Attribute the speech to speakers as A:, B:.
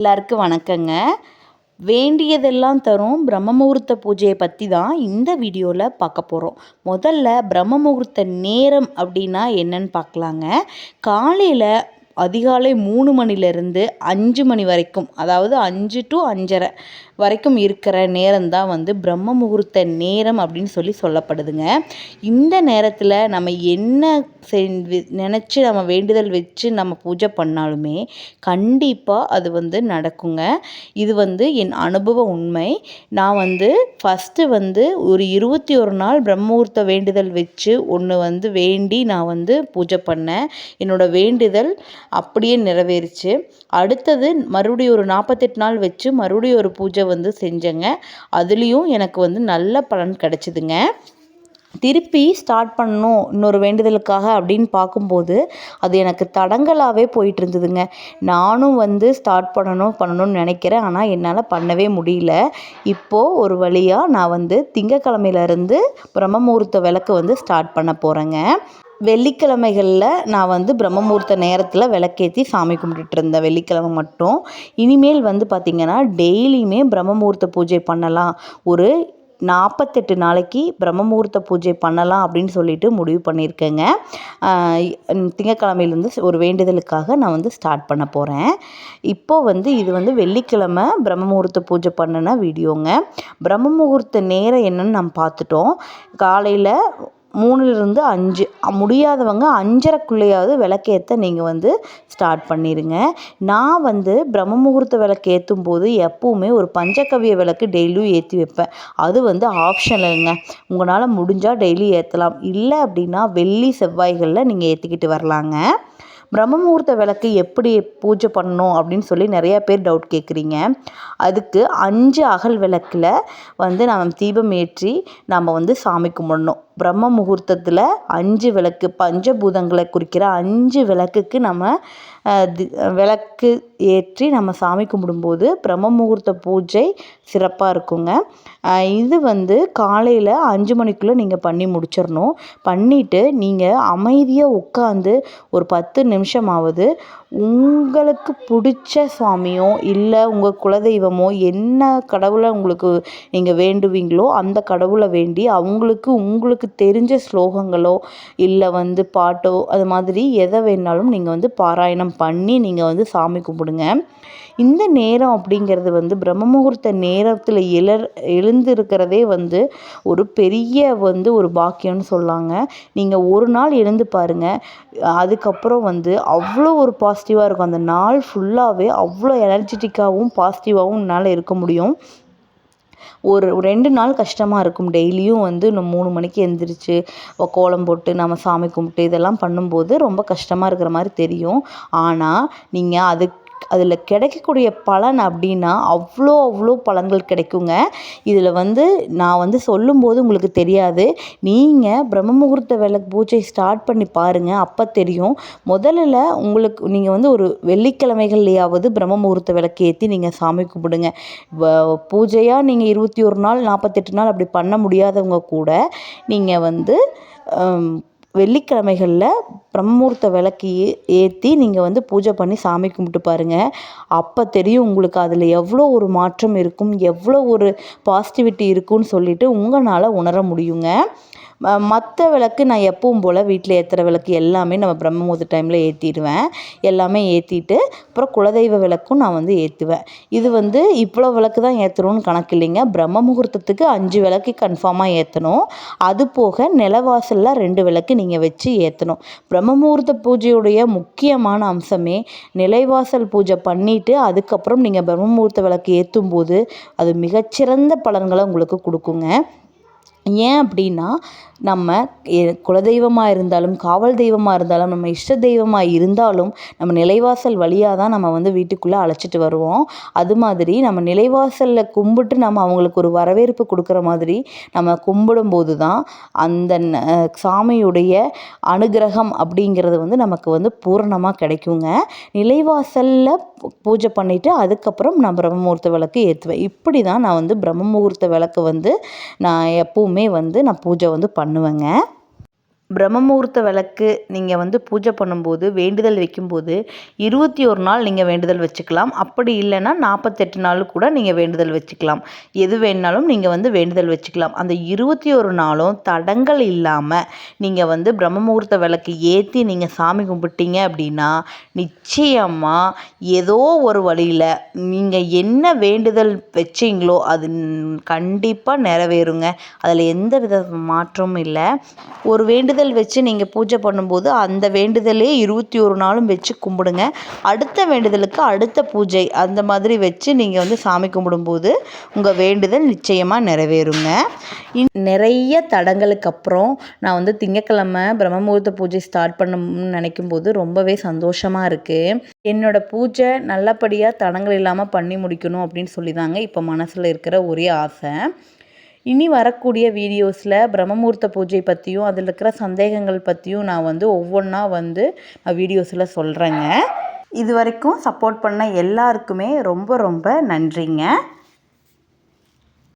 A: எல்லாருக்கும் வணக்கங்க. வேண்டியதெல்லாம் தரும் பிரம்ம முகூர்த்த பூஜையை பற்றி தான் இந்த வீடியோவில் பார்க்க போகிறோம் முதல்ல பிரம்ம முகூர்த்த நேரம் அப்படின்னா என்னன்னு பார்க்கலாங்க. காலையில் அதிகாலை மூணு மணிலேருந்து அஞ்சு மணி வரைக்கும் அதாவது அஞ்சு டு அஞ்சரை வரைக்கும் இருக்கிற நேரம் தான் வந்து பிரம்ம முகூர்த்த நேரம் அப்படின்னு சொல்லி சொல்லப்படுதுங்க. இந்த நேரத்தில் நம்ம என்ன நினச்சி நம்ம வேண்டுதல் வச்சு நம்ம பூஜை பண்ணாலுமே கண்டிப்பாக அது வந்து நடக்குங்க. இது வந்து என் அனுபவ உண்மை. நான் வந்து ஃபஸ்ட்டு வந்து ஒரு இருபத்தி ஒரு நாள் பிரம்மூர்த்த வேண்டுதல் வச்சு ஒன்று வந்து வேண்டி நான் வந்து பூஜை பண்ணேன். என்னோடய வேண்டுதல் அப்படியே நிறைவேறுச்சு. அடுத்தது மறுபடியும் ஒரு நாற்பத்தெட்டு நாள் வச்சு மறுபடியும் ஒரு பூஜை வந்து செஞ்சேங்க. அதுலேயும் எனக்கு வந்து நல்ல பலன் கிடச்சிதுங்க. திருப்பி ஸ்டார்ட் பண்ணணும் இன்னொரு வேண்டுதலுக்காக அப்படின்னு பார்க்கும்போது அது எனக்கு தடங்கலாகவே போயிட்டு இருந்ததுங்க. நானும் வந்து ஸ்டார்ட் பண்ணணும் பண்ணணும்னு நினைக்கிறேன். ஆனால் என்னால் பண்ணவே முடியல. இப்போது ஒரு வழியாக நான் வந்து திங்கக்கிழமையிலேருந்து பிரம்ம முகூர்த்த விளக்கு வந்து ஸ்டார்ட் பண்ண போகிறேங்க வெள்ளிக்கிழமைகளில் நான் வந்து பிரம்மமுகூர்த்த நேரத்தில் விளக்கேற்றி சாமி கும்பிட்டுட்டு இருந்தேன் வெள்ளிக்கிழமை மட்டும். இனிமேல் வந்து பார்த்திங்கன்னா டெய்லியுமே பிரம்மமுகூர்த்த பூஜை பண்ணலாம். ஒரு நாற்பத்தெட்டு நாளைக்கு பிரம்மமூர்த்த பூஜை பண்ணலாம் அப்படின்னு சொல்லிட்டு முடிவு பண்ணியிருக்கேங்க திங்கக்கிழமையிலேருந்து ஒரு வேண்டுதலுக்காக நான் வந்து ஸ்டார்ட் பண்ண போகிறேன் இப்போது வந்து இது வந்து வெள்ளிக்கிழமை பிரம்மமுகூர்த்த பூஜை பண்ணின வீடியோங்க. பிரம்ம முகூர்த்த நேரம் என்னன்னு நம்ம பார்த்துட்டோம். காலையில் மூணுலேருந்து அஞ்சு. முடியாதவங்க அஞ்சரைக்குள்ளேயாவது விளக்கேற்ற நீங்கள் வந்து ஸ்டார்ட் பண்ணிடுங்க நான் வந்து பிரம்ம முகூர்த்த விளக்கு ஏற்றும் போது எப்போவுமே ஒரு பஞ்சகவிய விளக்கு டெய்லியும் ஏற்றி வைப்பேன். அது வந்து ஆப்ஷனலுங்க உங்களால் முடிஞ்சால் டெய்லி ஏற்றலாம் இல்லை அப்படின்னா வெள்ளி செவ்வாய்களில் நீங்கள் ஏற்றிக்கிட்டு வரலாங்க. பிரம்ம முகூர்த்த விளக்கு எப்படி பூஜை பண்ணணும் அப்படின்னு சொல்லி நிறையா பேர் டவுட் கேட்குறீங்க அதுக்கு அஞ்சு அகல் விளக்கில் வந்து நம்ம தீபம் ஏற்றி நம்ம வந்து சாமி கும்பிடணும். பிரம்ம முகூர்த்தத்தில் அஞ்சு விளக்கு பஞ்சபூதங்களை குறிக்கிற அஞ்சு விளக்குக்கு நம்ம விளக்கு ஏற்றி நம்ம சாமி கும்பிடும்போது பிரம்ம முகூர்த்த பூஜை சிறப்பாக இருக்குங்க. இது வந்து காலையில் அஞ்சு மணிக்குள்ளே நீங்கள் பண்ணி முடிச்சிடணும் பண்ணிவிட்டு நீங்கள் அமைதியாக உட்காந்து ஒரு பத்து நிமிஷமாவது உங்களுக்கு பிடிச்ச சுவாமியோ இல்லை உங்கள் குலதெய்வமோ என்ன கடவுளை உங்களுக்கு நீங்கள் வேண்டுவீங்களோ அந்த கடவுளை வேண்டி அவங்களுக்கு உங்களுக்கு தெரிஞ்ச ஸ்லோகங்களோ இல்லை வந்து பாட்டோ அது மாதிரி எதை வேணாலும் நீங்கள் வந்து பாராயணம் பண்ணி நீங்கள் வந்து சாமி கும்பிடுங்க. இந்த நேரம் அப்படிங்கிறது வந்து பிரம்ம முகூர்த்த நேரத்தில் எழ எழுந்திருக்கிறதே வந்து ஒரு பெரிய வந்து ஒரு பாக்கியம்னு சொல்லாங்க. நீங்கள் ஒரு நாள் எழுந்து பாருங்கள் அதுக்கப்புறம் வந்து அவ்வளோ ஒரு பாசிட்டிவாக இருக்கும். அந்த நாள் ஃபுல்லாகவே அவ்வளோ எனர்ஜெட்டிக்காகவும் பாசிட்டிவாகவும் என்னால் இருக்க முடியும். ஒரு ரெண்டு நாள் கஷ்டமாக இருக்கும். டெய்லியும் வந்து இன்னும் மூணு மணிக்கு எந்திரிச்சு கோலம் போட்டு நம்ம சாமி கும்பிட்டு இதெல்லாம் பண்ணும்போது ரொம்ப கஷ்டமாக இருக்கிற மாதிரி தெரியும். ஆனால் நீங்கள் அதுக்கு அதில் கிடைக்கக்கூடிய பலன் அப்படின்னா அவ்வளோ அவ்வளோ பலன்கள் கிடைக்குங்க. இதில் வந்து நான் வந்து சொல்லும்போது உங்களுக்கு தெரியாது. நீங்கள் பிரம்ம முகூர்த்த விளக்கு பூஜை ஸ்டார்ட் பண்ணி பாருங்கள் அப்போ தெரியும். முதல்ல உங்களுக்கு நீங்கள் வந்து ஒரு வெள்ளிக்கிழமைகள்லையாவது பிரம்ம முகூர்த்த விளக்கு ஏற்றி நீங்கள் சாமி கும்பிடுங்க. பூஜையாக நீங்கள் இருபத்தி ஒரு நாள் நாற்பத்தெட்டு நாள் அப்படி பண்ண முடியாதவங்க கூட நீங்கள் வந்து வெள்ளிக்கிழமைகளில் பிரம்மூர்த்த விளக்கு ஏ ஏற்றி நீங்கள் வந்து பூஜை பண்ணி சாமி கும்பிட்டு பாருங்கள் அப்போ தெரியும் உங்களுக்கு அதில் எவ்வளோ ஒரு மாற்றம் இருக்கும் எவ்வளோ ஒரு பாசிட்டிவிட்டி இருக்கும்னு சொல்லிட்டு உங்களால் உணர முடியுங்க. மற்ற விளக்கு நான் எப்பவும் போல் வீட்டில் ஏற்றுற விளக்கு எல்லாமே நம்ம பிரம்ம டைமில் ஏற்றிடுவேன் எல்லாமே ஏற்றிட்டு அப்புறம் குலதெய்வ விளக்கும் நான் வந்து ஏற்றுவேன் இது வந்து இவ்வளோ விளக்கு தான் ஏற்றணும்னு கணக்கு இல்லைங்க. பிரம்ம முகூர்த்தத்துக்கு அஞ்சு விளக்கு கன்ஃபார்மாக ஏற்றணும் அது போக நிலவாசலில் ரெண்டு விளக்கு நீங்கள் வச்சு ஏற்றணும் பிரம்ம முகூர்த்த பூஜையுடைய முக்கியமான அம்சமே நிலைவாசல் பூஜை பண்ணிவிட்டு அதுக்கப்புறம் நீங்கள் பிரம்ம முகூர்த்த விளக்கு ஏற்றும் போது அது மிகச்சிறந்த பலன்களை உங்களுக்கு கொடுக்குங்க. ஏன் அப்படின்னா நம்ம குலதெய்வமாக இருந்தாலும் காவல் தெய்வமாக இருந்தாலும் நம்ம இஷ்ட தெய்வமாக இருந்தாலும் நம்ம நிலைவாசல் வழியாக தான் நம்ம வந்து வீட்டுக்குள்ளே அழைச்சிட்டு வருவோம். அது மாதிரி நம்ம நிலைவாசலில் கும்பிட்டு நம்ம அவங்களுக்கு ஒரு வரவேற்பு கொடுக்குற மாதிரி நம்ம கும்பிடும்போது தான் அந்த சாமியுடைய அனுகிரகம் அப்படிங்கிறது வந்து நமக்கு வந்து பூரணமாக கிடைக்குங்க. நிலைவாசலில் பூஜை பண்ணிவிட்டு அதுக்கப்புறம் நான் பிரம்ம முகூர்த்த விளக்கு ஏற்றுவேன். இப்படி தான் நான் வந்து பிரம்ம முகூர்த்த விளக்கு வந்து நான் எப்போவுமே வந்து நான் பூஜை வந்து பண்ணுவேங்க. பிரம்மமுகூர்த்த விளக்கு நீங்கள் வந்து பூஜை பண்ணும்போது வேண்டுதல் வைக்கும்போது இருபத்தி ஒரு நாள் நீங்கள் வேண்டுதல் வச்சுக்கலாம். அப்படி இல்லைன்னா நாற்பத்தெட்டு நாள் கூட நீங்கள் வேண்டுதல் வச்சுக்கலாம். எது வேணாலும் நீங்கள் வந்து வேண்டுதல் வச்சுக்கலாம். அந்த இருபத்தி ஒரு நாளும் தடங்கள் இல்லாமல் நீங்கள் வந்து பிரம்மமுகூர்த்த விளக்கு ஏற்றி நீங்கள் சாமி கும்பிட்டீங்க அப்படின்னா நிச்சயமாக ஏதோ ஒரு வழியில் நீங்கள் என்ன வேண்டுதல் வச்சிங்களோ அது கண்டிப்பாக நிறைவேறுங்க. அதில் எந்த வித மாற்றமும் இல்லை. ஒரு வேண்டுதல் வச்சு நீங்கள் பூஜை பண்ணும்போது அந்த வேண்டுதலே இருபத்தி ஒரு நாளும் வச்சு கும்பிடுங்க. அடுத்த வேண்டுதலுக்கு அடுத்த பூஜை அந்த மாதிரி வச்சு நீங்கள் வந்து சாமி கும்பிடும்போது உங்கள் வேண்டுதல் நிச்சயமாக நிறைவேறுங்க. இன் நிறைய தடங்களுக்கு அப்புறம் நான் வந்து திங்கக்கிழமை பிரம்மமுகூர்த்த பூஜை ஸ்டார்ட் பண்ணணும்னு நினைக்கும் போது ரொம்பவே சந்தோஷமாக இருக்குது என்னோடய பூஜை நல்லபடியாக தடங்கள் இல்லாமல் பண்ணி முடிக்கணும் அப்படின்னு சொல்லி தாங்க இப்போ மனசில் இருக்கிற ஒரே ஆசை. இனி வரக்கூடிய வீடியோஸில் பிரம்மமூர்த்த பூஜை பற்றியும் அதில் இருக்கிற சந்தேகங்கள் பற்றியும் நான் வந்து ஒவ்வொன்றா வந்து நான் வீடியோஸில் சொல்கிறேங்க இது வரைக்கும் சப்போர்ட் பண்ண எல்லாருக்குமே ரொம்ப ரொம்ப நன்றிங்க.